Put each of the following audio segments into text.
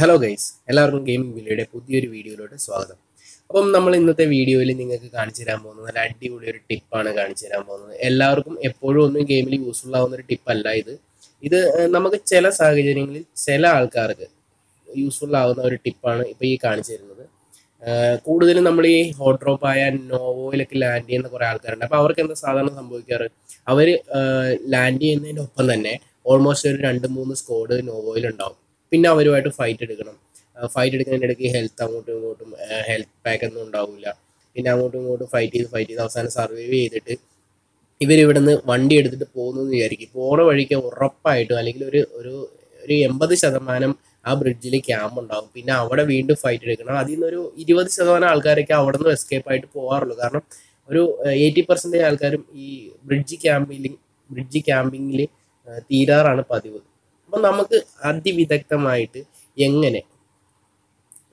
Hello guys എല്ലാവർക്കും gaming വില്ലയുടെ പുതിയൊരു വീഡിയോയിലോട്ട് സ്വാഗതം. അപ്പം നമ്മൾ ഇന്നത്തെ വീഡിയോയിൽ നിങ്ങൾക്ക് കാണിച്ചു തരാൻ പോകുന്നത് നല്ല അടിപൊളി ഒരു ടിപ്പാണ് കാണിച്ചു തരാൻ പോകുന്നത്. എല്ലാവർക്കും എപ്പോഴും ഒന്നും ഗെയിമിൽ യൂസ്ഫുൾ ആവുന്ന ഒരു ടിപ്പല്ല ഇത്. ഇത് നമുക്ക് ചില സാഹചര്യങ്ങളിൽ ചില ആൾക്കാർക്ക് യൂസ്ഫുൾ ആവുന്ന ഒരു ടിപ്പാണ് ഇപ്പോൾ ഈ കാണിച്ചു തരുന്നത്. കൂടുതലും നമ്മൾ ഈ ഹോട്ട് ഡ്രോപ്പ് ആയ നോവോയിലൊക്കെ ലാൻഡ് ചെയ്യുന്ന കുറേ ആൾക്കാരുണ്ട്. അപ്പോൾ അവർക്ക് എന്താ സാധാരണ സംഭവിക്കാറ്? അവർ ലാൻഡ് ചെയ്യുന്നതിന്റെ ഒപ്പം തന്നെ ഓൾമോസ്റ്റ് ഒരു രണ്ട് മൂന്ന് സ്കോഡ് നോവോയിൽ ഉണ്ടാവും പിന്നെ അവരുമായിട്ട് ഫൈറ്റ് എടുക്കണം. ഫൈറ്റ് എടുക്കുന്നതിന്റെ ഇടയ്ക്ക് ഹെൽത്ത് അങ്ങോട്ടും ഇങ്ങോട്ടും ഹെൽത്ത് പാക്ക് ഒന്നും ഉണ്ടാവില്ല പിന്നെ അങ്ങോട്ടും ഇങ്ങോട്ടും ഫൈറ്റ് ചെയ്ത് ഫൈറ്റ് ചെയ്ത് അവസാനം സർവൈവ് ചെയ്തിട്ട് ഇവരിവിടുന്ന് വണ്ടി എടുത്തിട്ട് പോകുന്നു എന്ന് വിചാരിക്കും. പോണ വഴിക്ക് ഉറപ്പായിട്ടും അല്ലെങ്കിൽ ഒരു ഒരു ഒരു എൺപത് ശതമാനം ആ ബ്രിഡ്ജിൽ ക്യാമ്പ് ഉണ്ടാകും പിന്നെ അവിടെ വീണ്ടും ഫൈറ്റ് എടുക്കണം. അതിൽ നിന്നൊരു ഇരുപത് ശതമാനം ആൾക്കാരൊക്കെ അവിടെ നിന്ന് എസ്കേപ്പ് ആയിട്ട് പോകാറുള്ളൂ കാരണം ഒരു എയ്റ്റി പെർസെന്റേജ് ആൾക്കാരും ഈ ബ്രിഡ്ജ് ക്യാമ്പിൽ ബ്രിഡ്ജ് ക്യാമ്പിങ്ങിൽ തീരാറാണ് പതിവ്. അപ്പം നമുക്ക് അതിവിദഗ്ധമായിട്ട് എങ്ങനെ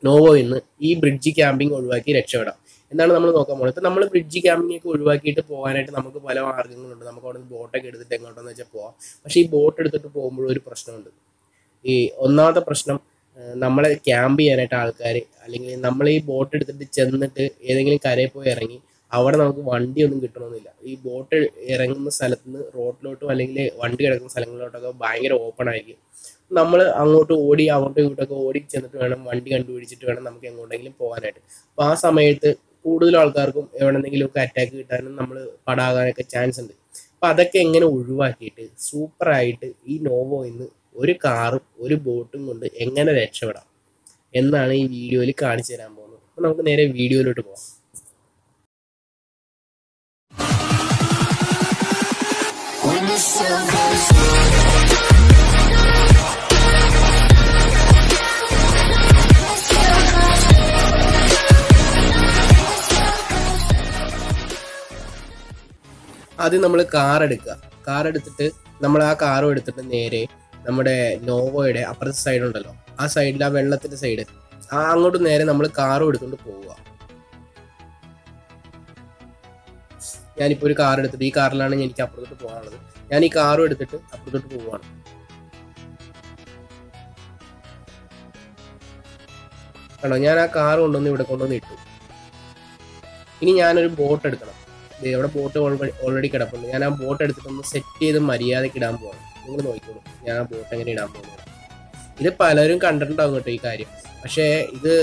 നോവോയിൽ നിന്ന് ഈ ബ്രിഡ്ജ് ക്യാമ്പിംഗ് ഒഴിവാക്കി രക്ഷപ്പെടാം. എന്നാണ് നമ്മൾ നോക്കാൻ പോകുന്നത് ഇപ്പം നമ്മൾ ബ്രിഡ്ജ് ക്യാമ്പിങ്ങൊക്കെ ഒഴിവാക്കിയിട്ട് പോകാനായിട്ട് നമുക്ക് പല മാർഗങ്ങളുണ്ട് നമുക്ക് അവിടെ നിന്ന് ബോട്ടൊക്കെ എടുത്തിട്ട് എങ്ങോട്ടെന്ന് വെച്ചാൽ പോവാം. പക്ഷേ ഈ ബോട്ട് എടുത്തിട്ട് പോകുമ്പോഴും ഒരു പ്രശ്നമുണ്ട്. ഈ ഒന്നാമത്തെ പ്രശ്നം നമ്മളെ ക്യാമ്പ് ചെയ്യാനായിട്ട് ആൾക്കാർ അല്ലെങ്കിൽ നമ്മൾ ഈ ബോട്ട് എടുത്തിട്ട് ചെന്നിട്ട് ഏതെങ്കിലും കരയിൽ പോയി ഇറങ്ങി അവിടെ നമുക്ക് വണ്ടിയൊന്നും കിട്ടണമെന്നില്ല ഈ ബോട്ട് ഇറങ്ങുന്ന സ്ഥലത്ത് നിന്ന് റോഡിലോട്ടും അല്ലെങ്കിൽ വണ്ടി കിടക്കുന്ന സ്ഥലങ്ങളിലോട്ടൊക്കെ ഭയങ്കര ഓപ്പൺ ആയിരിക്കും. നമ്മൾ അങ്ങോട്ട് ഓടി അങ്ങോട്ടും ഇങ്ങോട്ടൊക്കെ ഓടി ചെന്നിട്ട് വേണം വണ്ടി കണ്ടുപിടിച്ചിട്ട് വേണം നമുക്ക് എങ്ങോട്ടെങ്കിലും പോകാനായിട്ട്. അപ്പോൾ ആ സമയത്ത് കൂടുതൽ ആൾക്കാർക്കും എവിടെന്നെങ്കിലുമൊക്കെ അറ്റാക്ക് കിട്ടാനും നമ്മൾ പടാകാനൊക്കെ ചാൻസ് ഉണ്ട്. അപ്പോൾ അതൊക്കെ എങ്ങനെ ഒഴിവാക്കിയിട്ട് സൂപ്പറായിട്ട് ഈ നോവോ ഇന്ന് ഒരു കാറും ഒരു ബോട്ടും കൊണ്ട് എങ്ങനെ രക്ഷപ്പെടാം? എന്നാണ് ഈ വീഡിയോയിൽ കാണിച്ചു തരാൻ പോകുന്നത്. അപ്പം നമുക്ക് നേരെ വീഡിയോയിലോട്ട് പോകാം. ആദ്യം നമ്മൾ കാർ എടുക്കുക. കാർ എടുത്തിട്ട് നമ്മൾ ആ കാറും എടുത്തിട്ട് നേരെ നമ്മുടെ നോവോയുടെ അപ്പുറത്തെ സൈഡ് ഉണ്ടല്ലോ. ആ സൈഡിൽ ആ വെള്ളത്തിന്റെ സൈഡ് ആ അങ്ങോട്ട് നേരെ നമ്മൾ കാറും എടുത്തുകൊണ്ട് പോവുക. ഞാനിപ്പോൾ ഒരു കാർ എടുത്തിട്ട് ഈ കാറിലാണ് എനിക്ക് അപ്പുറത്തോട്ട് പോകാനുള്ളത്. ഞാൻ ഈ കാറും എടുത്തിട്ട് അപ്പുറത്തോട്ട് പോവുകയാണ് കണ്ടോ? ഞാൻ ആ കാർ കൊണ്ടുവന്ന് ഇവിടെ കൊണ്ടുവന്ന് ഇട്ടു. ഇനി ഞാനൊരു ബോട്ട് എടുക്കണം. ഇവിടെ ബോട്ട് ഓൾറെഡി കിടപ്പുണ്ട്. ഞാൻ ആ ബോട്ട് എടുത്തിട്ട് ഒന്ന് സെറ്റ് ചെയ്ത് മര്യാദയ്ക്ക് ഇടാൻ പോകണം നിങ്ങൾ നോക്കിക്കോളൂ. ഞാൻ ആ ബോട്ട് എങ്ങനെ ഇടാൻ പോകുന്നത് ഇത് പലരും കണ്ടിട്ടുണ്ടാവും കേട്ടോ ഈ കാര്യം. പക്ഷേ ഇത്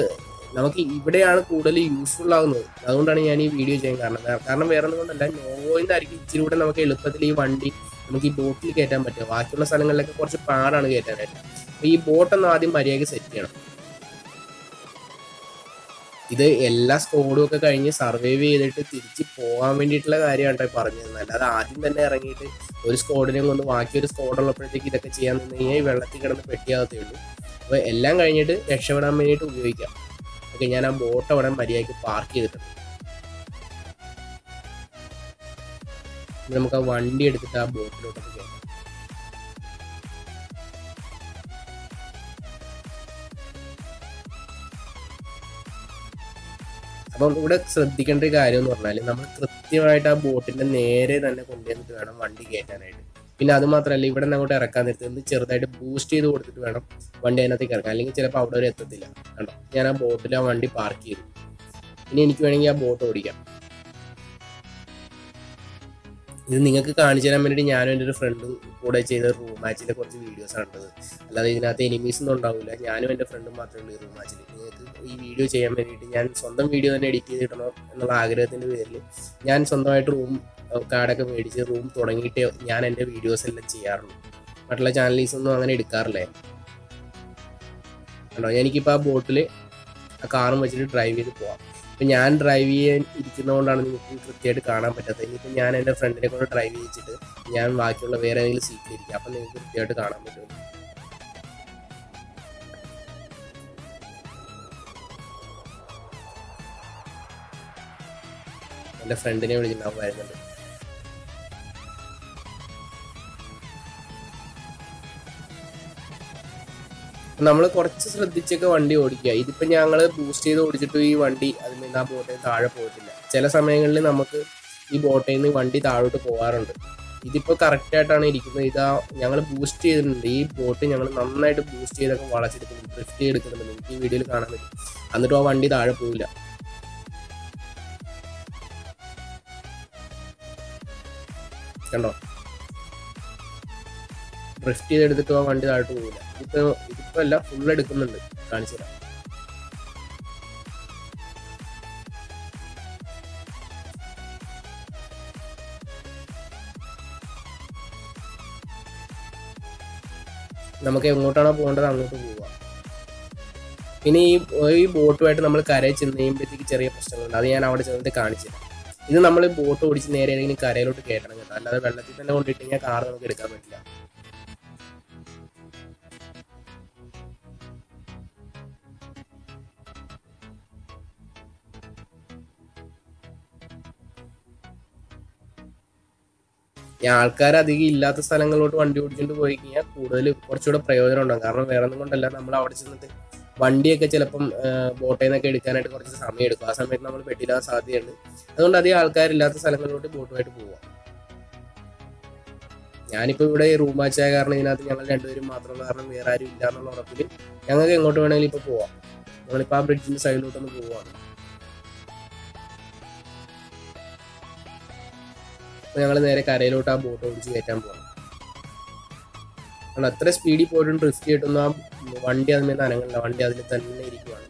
നമുക്ക് ഇവിടെയാണ് കൂടുതൽ യൂസ്ഫുൾ ആകുന്നത് അതുകൊണ്ടാണ് ഞാൻ ഈ വീഡിയോ ചെയ്യാൻ കാരണം. കാരണം വേറെ ഒന്നും കൊണ്ടല്ല നോവോയിന്റെ ആയിരിക്കും ഇച്ചിരി കൂടെ നമുക്ക് എളുപ്പത്തിൽ ഈ വണ്ടി നമുക്ക് ഈ ബോട്ടിൽ കയറ്റാൻ പറ്റുക. ബാക്കിയുള്ള സ്ഥലങ്ങളിലൊക്കെ കുറച്ച് പാടാണ് കയറ്റാനായിട്ട്. അപ്പോൾ ഈ ബോട്ടൊന്ന് ആദ്യം മര്യാദയ്ക്ക് സെറ്റ് ചെയ്യണം. ഇത് എല്ലാ സ്കോഡും ഒക്കെ കഴിഞ്ഞ് സർവൈവ് ചെയ്തിട്ട് തിരിച്ച് പോകാൻ വേണ്ടിയിട്ടുള്ള കാര്യമാണ് കേട്ടോ പറഞ്ഞത്. അല്ലാതെ ആദ്യം തന്നെ ഇറങ്ങിയിട്ട് ഒരു സ്കോഡിനെയും കൊണ്ട് ബാക്കി ഒരു സ്കോഡ് ഉള്ളപ്പോഴത്തേക്ക് ഇതൊക്കെ ചെയ്യാൻ നിന്ന് കഴിഞ്ഞാൽ ഈ വെള്ളത്തിൽ കിടന്ന് പെട്ടിയാകത്തേ ഉള്ളൂ. അപ്പോൾ എല്ലാം കഴിഞ്ഞിട്ട് രക്ഷപ്പെടാൻ വേണ്ടിയിട്ട് ഉപയോഗിക്കാം. ഓക്കെ ഞാൻ ആ ബോട്ട് അവിടെ മര്യാദയ്ക്ക് പാർക്ക് ചെയ്തിട്ടുണ്ട്. നമുക്ക് ആ വണ്ടി എടുത്തിട്ട് ആ ബോട്ടിലോട്ട് അപ്പം ഇവിടെ ശ്രദ്ധിക്കേണ്ട ഒരു കാര്യം എന്ന് പറഞ്ഞാൽ നമ്മൾ കൃത്യമായിട്ട് ആ ബോട്ടിന്റെ നേരെ തന്നെ കൊണ്ടുവന്നിട്ട് വേണം വണ്ടി കയറ്റാനായിട്ട്. പിന്നെ അത് മാത്രമല്ല ഇവിടെ നിന്ന് അങ്ങോട്ട് ഇറക്കാൻ നേരത്തെ ഒന്ന് ചെറുതായിട്ട് ബൂസ്റ്റ് ചെയ്ത് കൊടുത്തിട്ട് വേണം വണ്ടി അതിനകത്തേക്ക് ഇറക്കാൻ. അല്ലെങ്കിൽ ചിലപ്പോൾ അവിടെ വരെ എത്തത്തില്ല. കണ്ടോ? ഞാൻ ആ ബോട്ടിൽ ആ വണ്ടി പാർക്ക് ചെയ്തു. ഇനി എനിക്ക് വേണമെങ്കിൽ ആ ബോട്ട് ഓടിക്കാം. ഇത് നിങ്ങൾക്ക് കാണിച്ചു തരാൻ വേണ്ടിയിട്ട് ഞാനും എന്റെ ഒരു ഫ്രണ്ടും കൂടെ ചെയ്ത റൂം മാച്ചിലെ കുറച്ച് വീഡിയോസ് ആണ് ഉള്ളത് അല്ലാതെ ഇതിനകത്ത് എനിമീസ് ഒന്നും ഉണ്ടാവില്ല. ഞാനും എന്റെ ഫ്രണ്ടും മാത്രമേ ഉള്ളൂ റൂം മാച്ചിൽ നിങ്ങൾക്ക് ഈ വീഡിയോ ചെയ്യാൻ വേണ്ടിയിട്ട് ഞാൻ സ്വന്തം വീഡിയോ തന്നെ എഡിറ്റ് ചെയ്തിടണം എന്നുള്ള ആഗ്രഹത്തിന്റെ പേരിൽ ഞാൻ സ്വന്തമായിട്ട് റൂം കാർഡൊക്കെ മേടിച്ച് റൂം തുടങ്ങിയിട്ട് ഞാൻ എന്റെ വീഡിയോസ് എല്ലാം ചെയ്യാറുള്ളൂ മറ്റുള്ള ചാനലീസ് ഒന്നും അങ്ങനെ എടുക്കാറില്ലേ. കണ്ടോ? എനിക്കിപ്പോൾ ആ ബോട്ടിൽ ആ കാറും വെച്ചിട്ട് ഡ്രൈവ് ചെയ്ത് പോവാം. ഇപ്പം ഞാൻ ഡ്രൈവ് ചെയ്യാൻ ഇരിക്കുന്നതുകൊണ്ടാണ് നിങ്ങൾക്ക് കൃത്യമായിട്ട് കാണാൻ പറ്റാത്തത്. ഇനിയിപ്പോൾ ഞാൻ എന്റെ ഫ്രണ്ടിനെ കൊണ്ട് ഡ്രൈവ് ചെയ്യിച്ചിട്ട് ഞാൻ ബാക്കിയുള്ള വേറെ ഏതെങ്കിലും സീറ്റിലിരിക്കും അപ്പം നിങ്ങൾക്ക് കൃത്യമായിട്ട് കാണാൻ പറ്റും. എന്റെ ഫ്രണ്ടിനെ വിളിച്ചിട്ടുണ്ടാവും വരുന്നുണ്ട് നമ്മൾ കുറച്ച് ശ്രദ്ധിച്ചൊക്കെ വണ്ടി ഓടിക്കുക. ഇതിപ്പോൾ ഞങ്ങൾ ബൂസ്റ്റ് ചെയ്ത് ഓടിച്ചിട്ട് ഈ വണ്ടി അതിൽ നിന്ന് ആ ബോട്ടിൽ താഴെ പോയിട്ടില്ല. ചില സമയങ്ങളിൽ നമുക്ക് ഈ ബോട്ടിൽ നിന്ന് വണ്ടി താഴോട്ട് പോകാറുണ്ട് ഇതിപ്പോൾ കറക്റ്റായിട്ടാണ് ഇരിക്കുന്നത്. ഇതാ ഞങ്ങൾ ബൂസ്റ്റ് ചെയ്തിട്ടുണ്ട്. ഈ ബോട്ട് ഞങ്ങൾ നന്നായിട്ട് ബൂസ്റ്റ് ചെയ്തൊക്കെ വളച്ചെടുക്കുന്നുണ്ട്. ഡ്രിഫ്റ്റ് ചെയ്തെടുക്കുന്നുണ്ട്. നിങ്ങൾക്ക് ഈ വീഡിയോയിൽ കാണാൻ പറ്റും. എന്നിട്ടും ആ വണ്ടി താഴെ പോവില്ല. കണ്ടോ? ഡ്രിഫ്റ്റ് ചെയ്തെടുത്തിട്ട് ആ വണ്ടി താഴോട്ട് പോകില്ല ഇതിപ്പോ ഇതിപ്പോ അല്ല ഫുൾ എടുക്കുന്നുണ്ട് കാണിച്ചു തരാം നമുക്ക് എങ്ങോട്ടാണോ പോകേണ്ടത് അങ്ങോട്ട് പോവാം. പിന്നെ ഈ ഈ ബോട്ടുമായിട്ട് നമ്മൾ കരയിൽ ചെന്ന് കഴിയുമ്പോഴത്തേക്ക് ചെറിയ പ്രശ്നങ്ങളുണ്ട്. അത് ഞാൻ അവിടെ ചെന്നിട്ട് കാണിച്ചു തരാം ഇത് നമ്മൾ ബോട്ട് ഓടിച്ച് നേരെ ഏതെങ്കിലും കരയിലോട്ട് കയറ്റണം കേട്ടോ. അല്ലാതെ വെള്ളത്തിൽ തന്നെ കൊണ്ടിട്ട് കാർ നമുക്ക് എടുക്കാൻ പറ്റില്ല. ഈ ആൾക്കാർ അധികം ഇല്ലാത്ത സ്ഥലങ്ങളിലോട്ട് വണ്ടി ഓടിച്ചുകൊണ്ട് പോയി കഴിഞ്ഞാൽ കൂടുതൽ കുറച്ചുകൂടെ പ്രയോജനം ഉണ്ടാകും കാരണം വേറെ ഒന്നും കൊണ്ടല്ല നമ്മൾ അവിടെ ചെന്നിട്ട് വണ്ടിയൊക്കെ ചിലപ്പം ബോട്ടിൽ നിന്നൊക്കെ എടുക്കാനായിട്ട് കുറച്ച് സമയം എടുക്കും. ആ സമയത്ത് നമ്മൾ പെട്ടില്ലാൻ സാധ്യതയുണ്ട്. അതുകൊണ്ട് അധികം ആൾക്കാരില്ലാത്ത സ്ഥലങ്ങളിലോട്ട് ബോട്ടുമായിട്ട് പോവാം. ഞാനിപ്പോൾ ഇവിടെ റൂം ആയ കാരണം ഇതിനകത്ത് ഞങ്ങൾ രണ്ടുപേരും മാത്രം കാരണം വേറെ ആരും ഇല്ല എന്നുള്ള ഉറപ്പിൽ ഞങ്ങൾക്ക് എങ്ങോട്ട് വേണമെങ്കിലും ഇപ്പോൾ പോവാം. ഞങ്ങളിപ്പോൾ ആ ബ്രിഡ്ജിന്റെ സൈഡിലോട്ടൊന്ന് പോവാണ്. അപ്പോൾ ഞങ്ങൾ നേരെ കരയിലോട്ട് ആ ബോട്ട് ഓടിച്ച് കയറ്റാൻ പോകണം കാരണം അത്ര സ്പീഡിൽ പോയിട്ടും ഡ്രിഫ്റ്റ് കിട്ടുന്ന ആ വണ്ടി അതിന്മേൽ അനങ്ങില്ല വണ്ടി അതിൽ തന്നെ ഇരിക്കുവാണ്.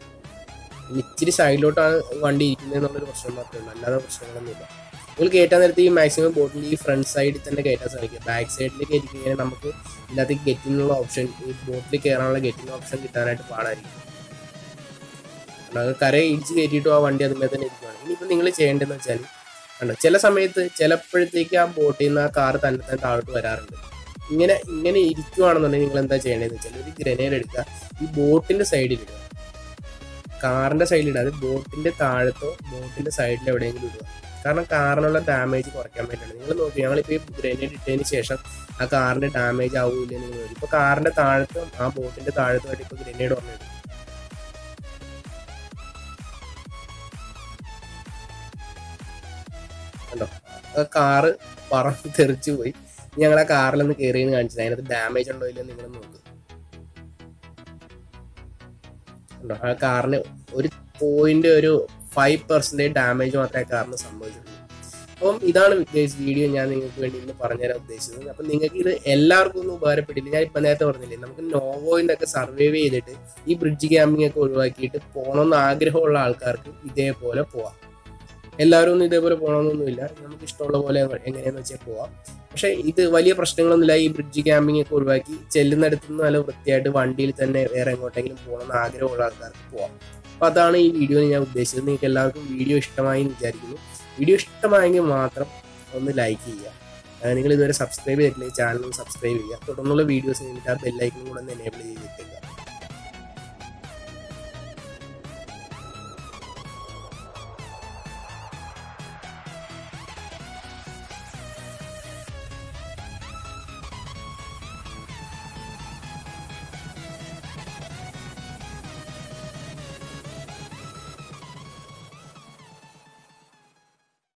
ഇച്ചിരി സൈഡിലോട്ടാണ് വണ്ടി ഇരിക്കുന്നത് എന്നുള്ളൊരു പ്രശ്നം മാത്രമേ ഉള്ളൂ. അല്ലാതെ പ്രശ്നങ്ങളൊന്നുമില്ല. നിങ്ങൾ കയറ്റാൻ നേരത്തെ ഈ മാക്സിമം ബോട്ടിൽ ഈ ഫ്രണ്ട് സൈഡിൽ തന്നെ കയറ്റാൻ ശ്രമിക്കുക. ബാക്ക് സൈഡിൽ കയറ്റി കഴിഞ്ഞാൽ നമുക്ക് ഇതിനകത്ത് ഗെറ്റിനുള്ള ഓപ്ഷൻ ഈ ബോട്ടിൽ കയറാനുള്ള ഗെറ്റിന് ഓപ്ഷൻ കിട്ടാനായിട്ട് പാടായിരിക്കും. അത് കര ഇടിച്ച് കയറ്റിയിട്ടും ആ വണ്ടി അതിന്മേൽ തന്നെ ഇരിക്കുവാണ്. ഇനിയിപ്പോൾ നിങ്ങൾ ചെയ്യേണ്ടതെന്ന് വെച്ചാൽ കണ്ടോ? ചില സമയത്ത് ചിലപ്പോഴത്തേക്ക് ആ ബോട്ടിൽ നിന്ന് ആ കാർ തന്നെ തന്നെ താഴോട്ട് വരാറുണ്ട്. ഇങ്ങനെ ഇങ്ങനെ ഇരിക്കുവാണെന്നുണ്ടെങ്കിൽ നിങ്ങൾ എന്താ ചെയ്യണേന്ന് വെച്ചാൽ ഒരു ഗ്രനേഡ് എടുക്കുക ഈ ബോട്ടിന്റെ സൈഡിൽ ഇടുക. കാറിന്റെ സൈഡിൽ ഇടാതെ ബോട്ടിന്റെ താഴത്തോ ബോട്ടിന്റെ സൈഡിൽ എവിടെയെങ്കിലും ഇടുക. കാരണം കാറിനുള്ള ഡാമേജ് കുറയ്ക്കാൻ വേണ്ടിയാണ്. നിങ്ങൾ നോക്കി ഞങ്ങളിപ്പോൾ ഈ ഗ്രനേഡ് ഇട്ടതിന് ശേഷം ആ കാറിന്റെ ഡാമേജ് ആവൂല നിങ്ങൾ ഇപ്പോൾ കാറിന്റെ താഴത്തും ആ ബോട്ടിന്റെ താഴത്തുമായിട്ട് ഇപ്പോൾ ഗ്രനേഡ് വന്നിടും കാറ് പറന്ന് തെറിച്ചു പോയി. ഞങ്ങൾ ആ കാറിലൊന്ന് കയറിയെന്ന് കാണിച്ചത് അതിനകത്ത് ഡാമേജ് ഉണ്ടോ ഇല്ലെന്ന് നിങ്ങൾ നോക്ക്. ആ കാറിന് ഒരു പോയിന്റ് ഒരു ഫൈവ് പെർസെന്റേജ് ഡാമേജ് മാത്രമേ ആ കാറിന് സംഭവിച്ചിട്ടുള്ളൂ. അപ്പം ഇതാണ് വീഡിയോ ഞാൻ നിങ്ങൾക്ക് വേണ്ടി ഇന്ന് പറഞ്ഞുതരാൻ ഉദ്ദേശിച്ചത്. അപ്പം നിങ്ങൾക്ക് ഇത് എല്ലാവർക്കും ഒന്നും ഉപകാരപ്പെട്ടില്ല? ഞാൻ ഇപ്പം നേരത്തെ പറഞ്ഞില്ലേ നമുക്ക് നോവോയിന്റെ ഒക്കെ സർവൈവ് ചെയ്തിട്ട് ഈ ബ്രിഡ്ജ് ക്യാമ്പിംഗ് ഒക്കെ ഒഴിവാക്കിയിട്ട് പോകണമെന്ന് ആഗ്രഹമുള്ള ആൾക്കാർക്ക് ഇതേപോലെ പോവാം. എല്ലാവരും ഒന്നും ഇതേപോലെ പോകണമെന്നൊന്നുമില്ല നമുക്ക് ഇഷ്ടമുള്ള പോലെ എങ്ങനെയാന്ന് വെച്ചാൽ പോവാം. പക്ഷെ ഇത് വലിയ പ്രശ്നങ്ങളൊന്നുമില്ല. ഈ ബ്രിഡ്ജ് ക്യാമ്പിംഗ് ഒക്കെ ഒഴിവാക്കി ചെല്ലുന്നിടത്ത് നിന്ന് നല്ല വൃത്തിയായിട്ട് വണ്ടിയിൽ തന്നെ വേറെ എങ്ങോട്ടെങ്കിലും പോകണമെന്ന് ആഗ്രഹമുള്ള ആൾക്കാർക്ക് പോവാം. അപ്പോൾ അതാണ് ഈ വീഡിയോ ഞാൻ ഉദ്ദേശിച്ചത്. നിങ്ങൾക്ക് എല്ലാവർക്കും വീഡിയോ ഇഷ്ടമായി എന്ന് വിചാരിക്കുന്നു. വീഡിയോ ഇഷ്ടമായെങ്കിൽ മാത്രം ഒന്ന് ലൈക്ക് ചെയ്യുക. നിങ്ങൾ ഇതുവരെ സബ്സ്ക്രൈബ് ചെയ്തിട്ടില്ലെങ്കിൽ ചാനൽ സബ്സ്ക്രൈബ് ചെയ്യുക. തുടർന്നുള്ള വീഡിയോസ് നിങ്ങൾക്ക് ആ ബെല്ലൈക്കും കൂടെ ഒന്ന് എനേബിൾ ചെയ്തിട്ടേക്കുക